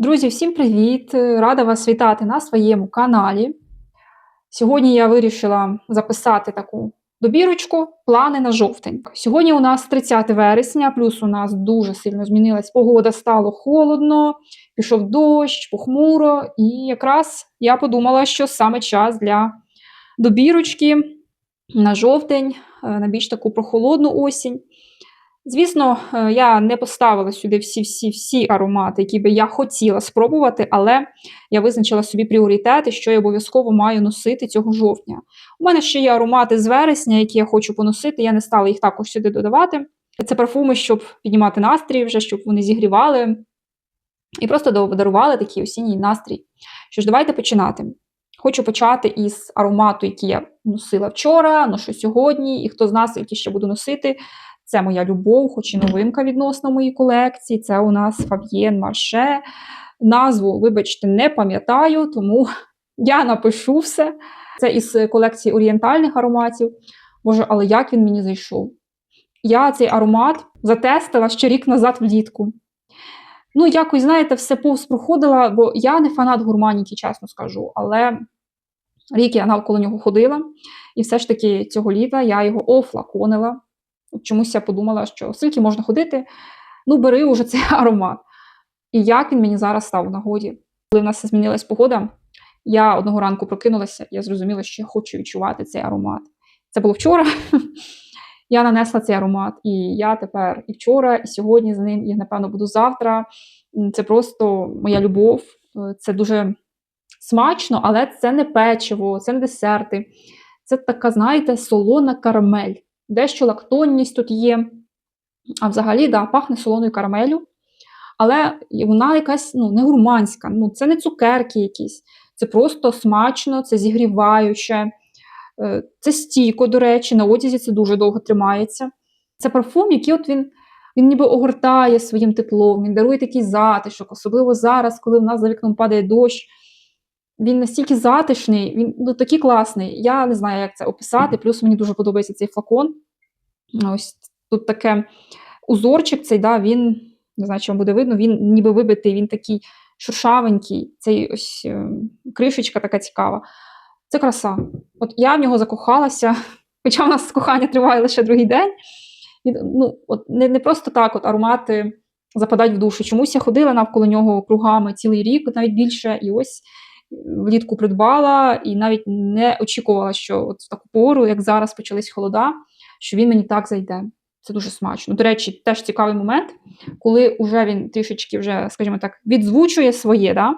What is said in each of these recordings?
Друзі, всім привіт! Рада вас вітати на своєму каналі. Сьогодні я вирішила записати таку добірочку плани на жовтень. Сьогодні у нас 30 вересня, плюс у нас дуже сильно змінилась погода, стало холодно, пішов дощ, похмуро, і якраз я подумала, що саме час для добірочки на жовтень, е, на більш таку прохолодну осінь. Звісно, е, я не поставила сюди всі-всі-всі аромати, які би я хотіла спробувати, але я визначила собі пріоритети, що я обов'язково маю носити цього жовтня. У мене ще є аромати з вересня, які я хочу поносити. Я не стала їх також сюди додавати. Це парфуми, щоб піднімати настрій, вже щоб вони зігрівали і просто дарували такий осінній настрій. Що ж, давайте починати. Хочу почати із аромату, який я носила вчора, ношу сьогодні, і хто з нас, який ще буду носити. Це моя любов, хоч і новинка відносно моїй колекції. Це у нас Фаб'єн Марше. Назву, вибачте, не пам'ятаю, тому я напишу все. Це із колекції орієнтальних ароматів. Боже, але як він мені зайшов? Я цей аромат затестила ще рік назад влітку. Ну, якось, знаєте, все повз проходила, бо я не фанат гурманіки, чесно скажу. Але рік я навколо нього ходила, і все ж таки цього літа я його офлаконила. Чомусь я подумала, що скільки можна ходити, ну бери уже цей аромат. І як він мені зараз став в нагоді. Коли в нас змінилась погода, я одного ранку прокинулася, я зрозуміла, що я хочу відчувати цей аромат. Це було вчора. Я нанесла цей аромат, і я тепер і вчора, і сьогодні з ним, і напевно буду завтра. Це просто моя любов. Це дуже смачно, але це не печиво, це не десерти. Це така, знаєте, солона карамель дещо лактонність тут є. А взагалі, да, пахне солоною карамелю. Але вона якась ну, не гурманська, ну, це не цукерки якісь. Це просто смачно, це зігріваюче, е, це стійко, до речі, на одязі це дуже довго тримається. Це парфум, який от він він ніби огортає своїм теплом, він дарує такий затишок, особливо зараз, коли в нас за вікном падає дощ. Він настільки затишний, він ну, такий класний. Я не знаю, як це описати. Плюс мені дуже подобається цей флакон. Ось тут таке узорчик, цей, да, він, не знаю, чи вам буде видно, він ніби вибитий, він такий шуршавенький, цей ось е, кришечка така цікава. Це краса. От я в нього закохалася, хоча в нас кохання триває лише другий день. І, ну, от Не не просто так от аромати западають в душу. Чомусь я ходила навколо нього кругами цілий рік, навіть більше. І ось влітку придбала і навіть не очікувала, що от в таку пору, як зараз почались холода, що він мені так зайде. Це дуже смачно. До речі, теж цікавий момент, коли вже він трішечки вже, скажімо так, відзвучує своє, да?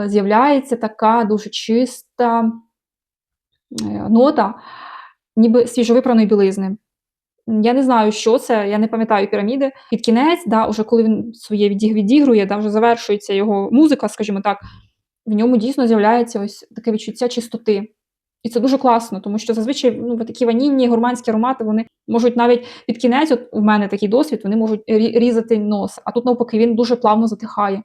Е, з'являється така дуже чиста е, нота, ніби свіжовипраної білизни. Я не знаю, що це, я не пам'ятаю піраміди. Під кінець, да, уже коли він своє відігрує, да, вже завершується його музика, скажімо так, в ньому дійсно з'являється ось таке відчуття чистоти. І це дуже класно, тому що зазвичай ну, такі ванінні гурманські аромати вони можуть навіть під кінець, от у мене такий досвід, вони можуть різати нос. А тут, навпаки, він дуже плавно затихає.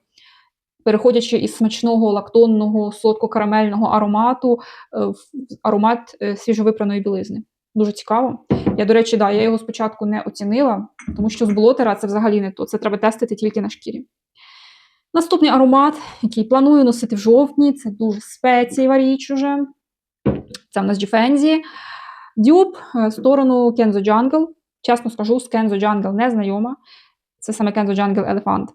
Переходячи із смачного лактонного, солодко-карамельного аромату е, в аромат е, свіжовипраної білизни. Дуже цікаво. Я, до речі, да, я його спочатку не оцінила, тому що з болотера це взагалі не то. Це треба тестити тільки на шкірі. Наступний аромат, який планую носити в жовтні, це дуже спецієва річ уже. Це в нас Джіфензі. Дюб в сторону Kenzo Jungle. Чесно скажу, з Kenzo Jungle не знайома. Це саме Kenzo Jungle Elephant.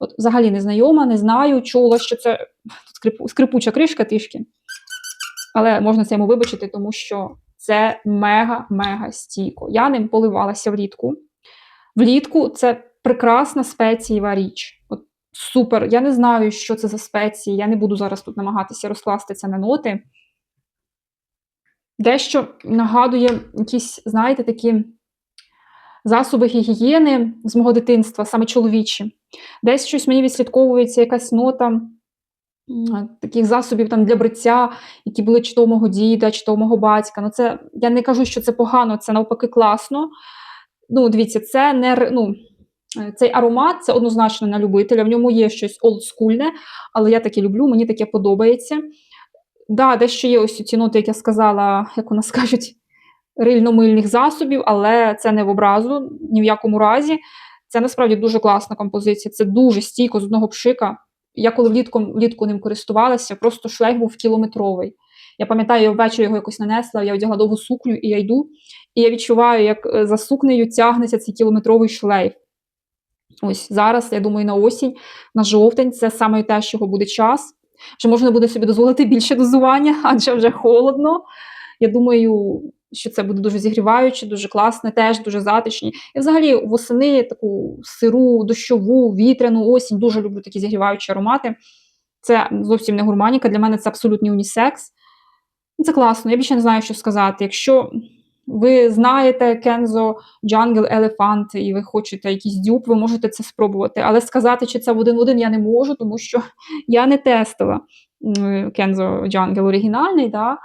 От Взагалі не знайома, не знаю, чула, що це скрипу, скрипуча кришка трішки. Але можна це йому вибачити, тому що це мега-мега стійко. Я ним поливалася влітку. Влітку це прекрасна спецієва річ. Супер. Я не знаю, що це за спеції. Я не буду зараз тут намагатися розкласти це на ноти. Дещо нагадує якісь, знаєте, такі засоби гігієни з мого дитинства, саме чоловічі. Десь щось мені відслідковується якась нота таких засобів там для бриття, які були чи то у мого діда, чи то у мого батька. Ну, це, Я не кажу, що це погано, це навпаки класно. Ну, Дивіться, це не. ну, цей аромат це однозначно на любителя, в ньому є щось олдскульне, але я таке люблю, мені таке подобається. Да, дещо є ось ці ноти, як я сказала, як у нас кажуть, рильно-мильних засобів, але це не в образу, ні в якому разі. Це насправді дуже класна композиція, це дуже стійко з одного пшика. Я коли влітку, влітку ним користувалася, просто шлейф був кілометровий. Я пам'ятаю, я ввечері його якось нанесла, я одягла довгу сукню і я йду, і я відчуваю, як е, за сукнею тягнеться цей кілометровий шлейф. Ось зараз, я думаю, на осінь, на жовтень це саме те, чого буде час. Вже можна буде собі дозволити більше дозування, адже вже холодно. Я думаю, що це буде дуже зігріваюче, дуже класне, теж дуже затишні. І взагалі восени таку сиру, дощову, вітряну осінь. Дуже люблю такі зігріваючі аромати. Це зовсім не гурманіка, для мене це абсолютний унісекс. Це класно, я більше не знаю, що сказати. Якщо ви знаєте Кензо Jungle Elephant і ви хочете якийсь дюб, ви можете це спробувати. Але сказати, чи це один в один я не можу, тому що я не тестила Кензо Jungle оригінальний. Да?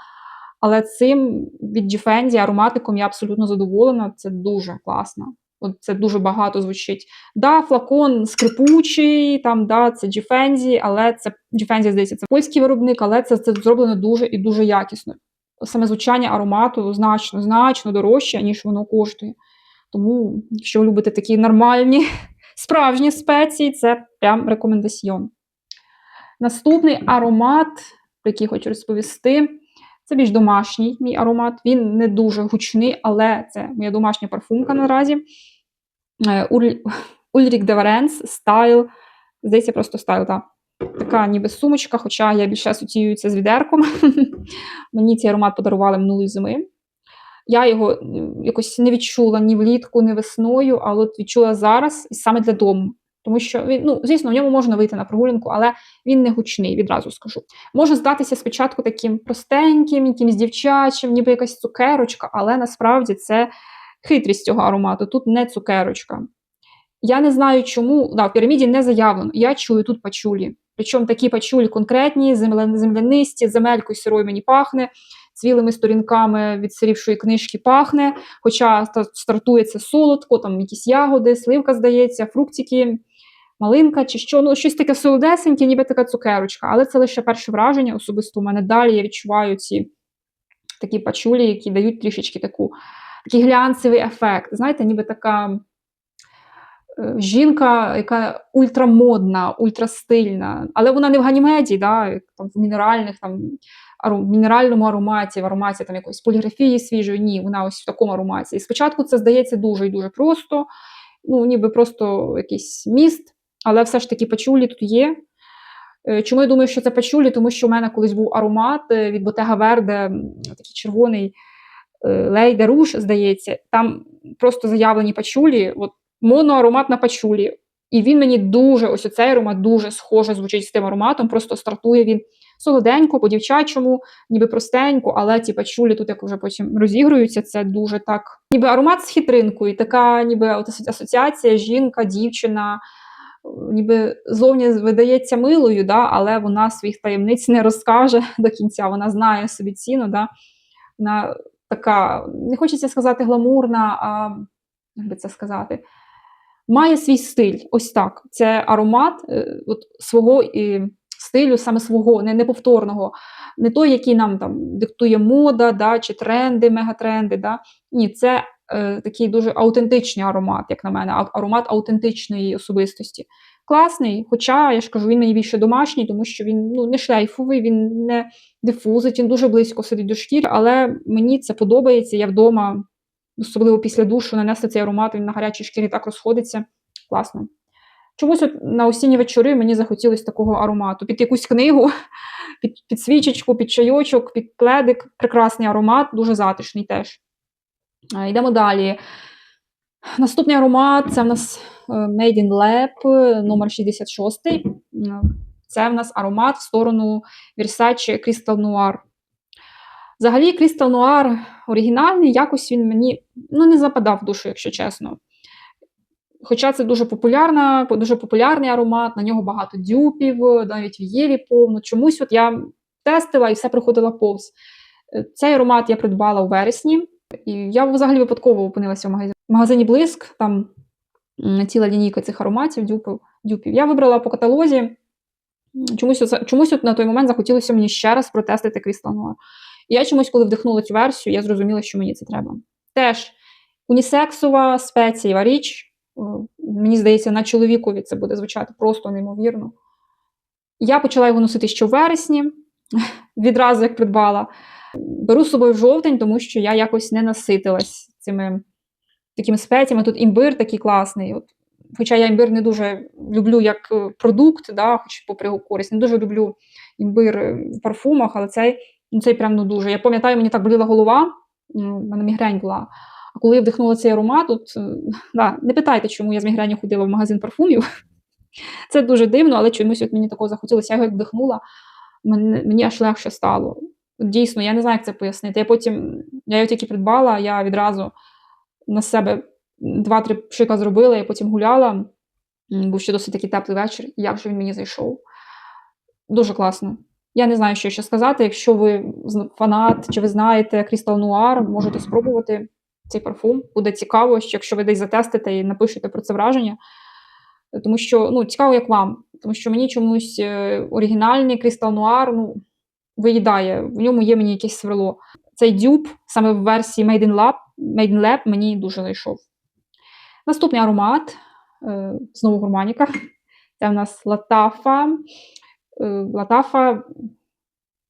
Але цим від G-Fendi ароматиком я абсолютно задоволена. Це дуже класно. От Це дуже багато звучить. Да, флакон скрипучий, там, да, це G-Fendi, але це G-Fendi, здається, це польський виробник, але це, це зроблено дуже і дуже якісно. Саме звучання аромату значно, значно дорожче, ніж воно коштує. Тому, якщо ви любите такі нормальні, справжні спеції, це прям рекомендаціон. Наступний аромат, про який хочу розповісти, це більш домашній мій аромат. Він не дуже гучний, але це моя домашня парфумка наразі. Ульрік Деваренс стайл. Здається, просто стайл, так. Така ніби сумочка, хоча я більше асоціюю це з відерком. Мені цей аромат подарували минулої зими. Я його якось не відчула ні влітку, ні весною, але от відчула зараз і саме для дому. Тому що він, ну, звісно, в ньому можна вийти на прогулянку, але він не гучний, відразу скажу. Може здатися спочатку таким простеньким, якимось дівчачим, ніби якась цукерочка, але насправді це хитрість цього аромату. Тут не цукерочка. Я не знаю, чому да, в піраміді не заявлено. Я чую тут пачулі. Причому такі пачулі конкретні, землянисті, земелькою сирою мені пахне, цвілими сторінками від сирівшої книжки пахне. Хоча стартується солодко, там якісь ягоди, сливка, здається, фруктики, малинка чи що. Ну, щось таке солодесеньке, ніби така цукерочка. Але це лише перше враження. Особисто у мене далі я відчуваю ці такі пачулі, які дають трішечки таку, такий глянцевий ефект. Знаєте, ніби така. Жінка, яка ультрамодна, ультрастильна, але вона не в ганімеді, да, там, в мінеральних, там, ару, мінеральному ароматі, в ароматі там, якоїсь поліграфії свіжої. Ні, вона ось в такому ароматі. І спочатку це здається дуже і дуже просто, ну, ніби просто якийсь міст, але все ж таки пачулі тут є. Чому я думаю, що це пачулі? Тому що в мене колись був аромат від Ботега Верде, такий червоний лейде руш, здається, там просто заявлені пачулі. От моноаромат на пачулі. І він мені дуже, ось оцей аромат дуже схоже звучить з тим ароматом. Просто стартує він солоденько, по-дівчачому, ніби простенько, але ті пачулі тут, як вже потім розігруються, це дуже так. Ніби аромат з хитринкою, така ніби от асоціація, жінка, дівчина, ніби зовні видається милою, да, але вона своїх таємниць не розкаже до кінця. Вона знає собі ціну. Да, Вона така, не хочеться сказати гламурна, а як би це сказати має свій стиль. Ось так. Це аромат е, от, свого і стилю, саме свого, не неповторного, не той, який нам там диктує мода, да, чи тренди, мегатренди. Да. Ні, це е, такий дуже аутентичний аромат, як на мене, аромат аутентичної особистості. Класний, хоча я ж кажу, він мені більше домашній, тому що він ну, не шлейфовий, він не дифузить, він дуже близько сидить до шкіри, але мені це подобається. Я вдома особливо після душу, нанести цей аромат, він на гарячій шкірі так розходиться. Класно. Чомусь от на осінні вечори мені захотілося такого аромату. Під якусь книгу, під під свічечку, під чайочок, під пледик. Прекрасний аромат, дуже затишний теж. Йдемо далі. Наступний аромат це в нас е, Made in Lab номер 66 Це в нас аромат в сторону Versace Crystal Noir. Взагалі, Крістал Нуар оригінальний, якось він мені ну, не западав в душу, якщо чесно. Хоча це дуже популярна, дуже популярний аромат, на нього багато дюпів, навіть в Єві повно. Чомусь от я тестила і все приходила повз. Цей аромат я придбала у вересні, і я взагалі випадково опинилася в магазині. В магазині Блиск, там ціла лінійка цих ароматів, дюпів. дюпів. Я вибрала по каталозі. Чомусь чомусь от на той момент захотілося мені ще раз протестити Крістал Нуар. І я чомусь, коли вдихнула цю версію, я зрозуміла, що мені це треба. Теж унісексова спецієва річ. Мені здається, на чоловікові це буде звучати просто неймовірно. Я почала його носити ще в вересні, відразу як придбала. Беру з собою в жовтень, тому що я якось не наситилась цими такими спеціями. Тут імбир такий класний. От. Хоча я імбир не дуже люблю як е, продукт, да, хоч попри його користь, не дуже люблю імбир е, в парфумах, але цей, ну, цей прям ну дуже. Я пам'ятаю, мені так боліла голова, в мене мігрень була. А коли я вдихнула цей аромат, от, е, да, не питайте, чому я з мігрені ходила в магазин парфумів. Це дуже дивно, але чомусь от мені такого захотілося. Я його вдихнула, мені, мені аж легше стало. Дійсно, я не знаю, як це пояснити. Я потім я його тільки придбала, я відразу на себе два-три пшика зробила, я потім гуляла. Був ще досить такий теплий вечір, і як же він мені зайшов. Дуже класно. Я не знаю, що ще сказати. Якщо ви фанат чи ви знаєте Crystal Noir, можете спробувати цей парфум. Буде цікаво, що якщо ви десь затестите і напишете про це враження. Тому що ну, цікаво, як вам. Тому що мені чомусь е, оригінальний Crystal Noir ну, виїдає, в ньому є мені якесь сверло. Цей дюб, саме в версії Made in Lab, Made in Lab мені дуже зайшов. Наступний аромат е, знову гурманіка. Це в нас латафа. Е, латафа,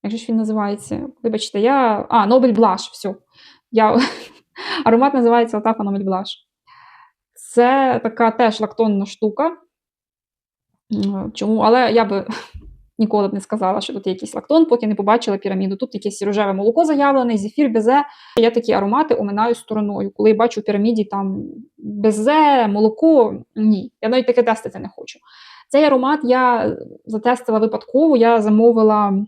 як же ж він називається? Вибачте, я. А, Нобель Блаш, все. Я... Аромат називається Латафа Нобель Блаш. Це така теж лактонна штука. Чому? Але я би ніколи б не сказала, що тут є якийсь лактон, поки не побачила піраміду. Тут якесь рожеве молоко заявлене, зефір, безе. Я такі аромати оминаю стороною. Коли я бачу в піраміді там безе, молоко, ні. Я навіть таке тестити не хочу. Цей аромат я затестила випадково, я замовила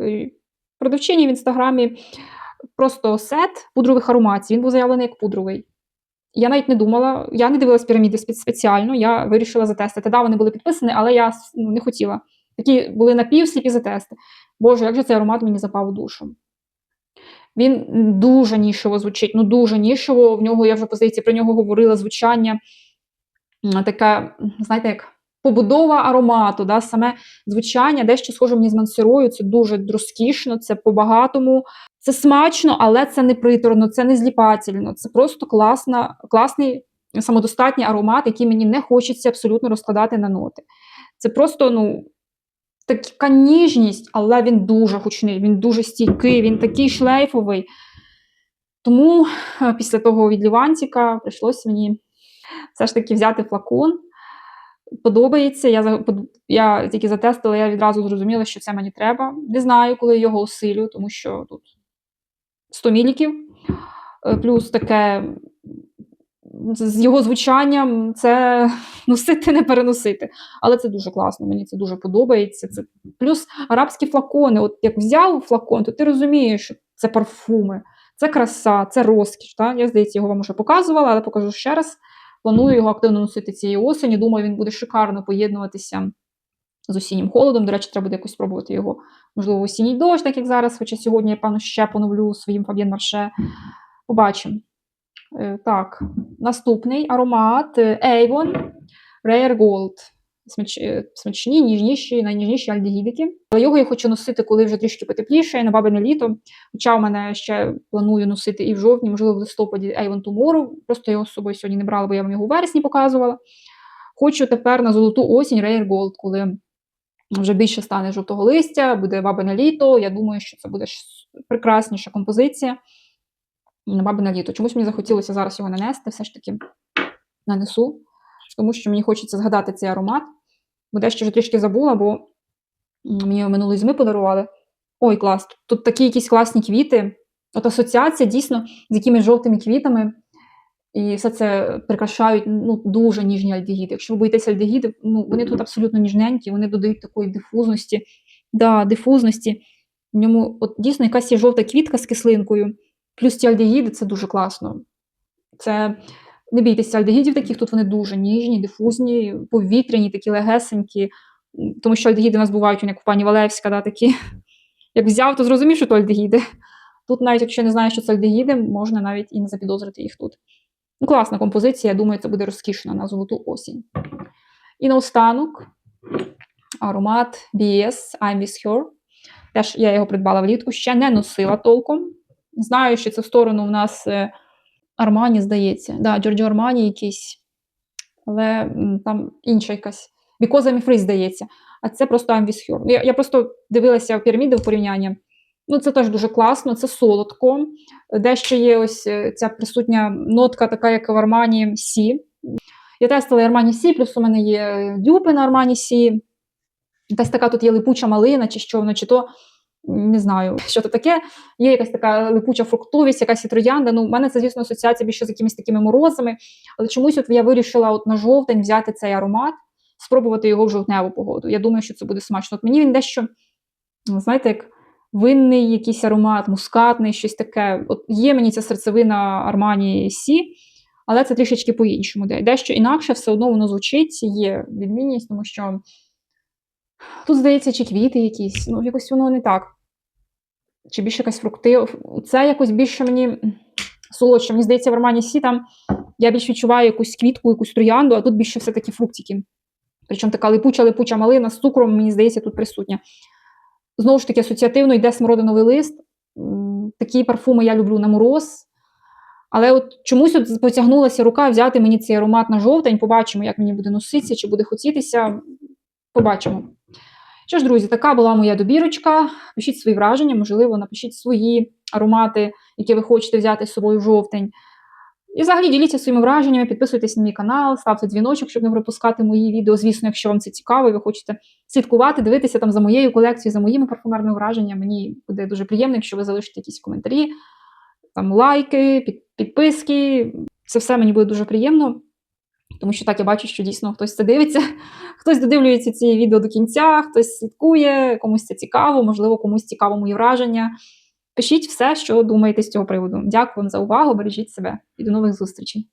е, продавчині в інстаграмі просто сет пудрових ароматів. Він був заявлений як пудровий. Я навіть не думала, я не дивилась піраміди спеціально, я вирішила затестити. Да, вони були підписані, але я ну, не хотіла. Такі були напівсліпі затести. Боже, як же цей аромат мені запав у душу. Він дуже нішево звучить, ну дуже нішево. В нього, я вже позиції про нього говорила, звучання таке, знаєте, як побудова аромату, да, саме звучання, дещо схоже мені з мансерою, це дуже розкішно, це по-багатому. Це смачно, але це не приторно, це не зліпательно. Це просто класна, класний самодостатній аромат, який мені не хочеться абсолютно розкладати на ноти. Це просто, ну, така ніжність, але він дуже гучний, він дуже стійкий, він такий шлейфовий. Тому е, після того від Лівантіка прийшлося мені все ж таки взяти флакон. Подобається, я я тільки затестила, я відразу зрозуміла, що це мені треба. Не знаю, коли його усилю, тому що тут 100 міліків, е, плюс таке з його звучанням це носити, не переносити. Але це дуже класно, мені це дуже подобається. Це Плюс арабські флакони. От як взяв флакон, то ти розумієш, що це парфуми, це краса, це розкіш. Та? Я, здається, його вам вже показувала, але покажу ще раз. Планую його активно носити цієї осені. Думаю, він буде шикарно поєднуватися з осіннім холодом. До речі, треба буде якось спробувати його, можливо, осінній дощ, так як зараз. Хоча сьогодні я, певно, ще поновлю своїм Фаб'єн Марше. Побачимо. Е, так, наступний аромат е, Avon Rare Gold. Е, смачні, ніжніші, найніжніші альдегідики. Але його я хочу носити, коли вже трішки потепліше, на бабине літо. Хоча в мене ще планую носити і в жовтні, можливо, в листопаді Avon Tomorrow. Просто його з собою сьогодні не брала, бо я вам його у вересні показувала. Хочу тепер на золоту осінь Rare Gold, коли вже більше стане жовтого листя, буде бабине літо. Я думаю, що це буде прекрасніша композиція на бабине літо. Чомусь мені захотілося зараз його нанести, все ж таки нанесу, тому що мені хочеться згадати цей аромат. Бо дещо вже трішки забула, бо мені його минулої зими подарували. Ой, клас! Тут такі якісь класні квіти. От асоціація дійсно з якимись жовтими квітами. І все це прикрашають ну, дуже ніжні альдегіди. Якщо ви боїтеся альдегідів, ну, вони тут абсолютно ніжненькі, вони додають такої дифузності. Да, дифузності. В ньому от дійсно якась є жовта квітка з кислинкою. Плюс ті альдегіди це дуже класно. Це не бійтеся альдегідів таких, тут вони дуже ніжні, дифузні, повітряні, такі легесенькі. Тому що альдегіди у нас бувають, як у пані Валевська, да, такі. Як взяв, то зрозумів, що то альдегіди. Тут, навіть якщо не знаєш, що це альдегіди, можна навіть і не запідозрити їх тут. Ну, Класна композиція, я думаю, це буде розкішно на золоту осінь. І наостанок аромат BS I'm with her. Теж я його придбала влітку, ще не носила толком. Знаю, що це в сторону в нас е, Армані, здається. Да, Джорджо Армані якийсь, але там інша якась Because I'm free, здається. А це просто I'm with her. Я, я просто дивилася піраміди в порівняння. Ну, це теж дуже класно, це солодко. Дещо є ось е, ця присутня нотка, така, як в Армані Сі. Я тестила Армані Сі, плюс у мене є дюпи на Армані Сі. Якась така тут є липуча малина, чи що воно, чи то не знаю, що то таке. Є якась така липуча фруктовість, якась і троянда. Ну, у мене це, звісно, асоціація більше з якимись такими морозами. Але чомусь от я вирішила от на жовтень взяти цей аромат, спробувати його в жовтневу погоду. Я думаю, що це буде смачно. От мені він дещо, знаєте, як винний якийсь аромат, мускатний, щось таке. От є мені ця серцевина Армані Сі, але це трішечки по-іншому. Дещо інакше все одно воно звучить, є відмінність, тому що тут, здається, чи квіти якісь, ну якось воно не так. Чи більше якась фрукти. Це якось більше мені солодше. Мені здається, в Армані Сі там я більш відчуваю якусь квітку, якусь троянду, а тут більше все-таки фруктики. Причому така липуча липуча малина з цукром, мені здається, тут присутня. Знову ж таки, асоціативно йде смородиновий лист. Такі парфуми я люблю на мороз. Але от чомусь от потягнулася рука взяти мені цей аромат на жовтень. Побачимо, як мені буде носитися, чи буде хотітися. Побачимо. Що ж, друзі, така була моя добірочка. Пишіть свої враження, можливо, напишіть свої аромати, які ви хочете взяти з собою в жовтень. І взагалі діліться своїми враженнями, підписуйтесь на мій канал, ставте дзвіночок, щоб не пропускати мої відео. Звісно, якщо вам це цікаво, і ви хочете слідкувати, дивитися там за моєю колекцією, за моїми парфумерними враженнями. Мені буде дуже приємно, якщо ви залишите якісь коментарі, там лайки, підписки. Це все мені буде дуже приємно. Тому що так я бачу, що дійсно хтось це дивиться, хтось додивлюється ці відео до кінця, хтось слідкує, комусь це цікаво, можливо, комусь цікаво мої враження. Пишіть все, що думаєте з цього приводу. Дякую вам за увагу, бережіть себе і до нових зустрічей.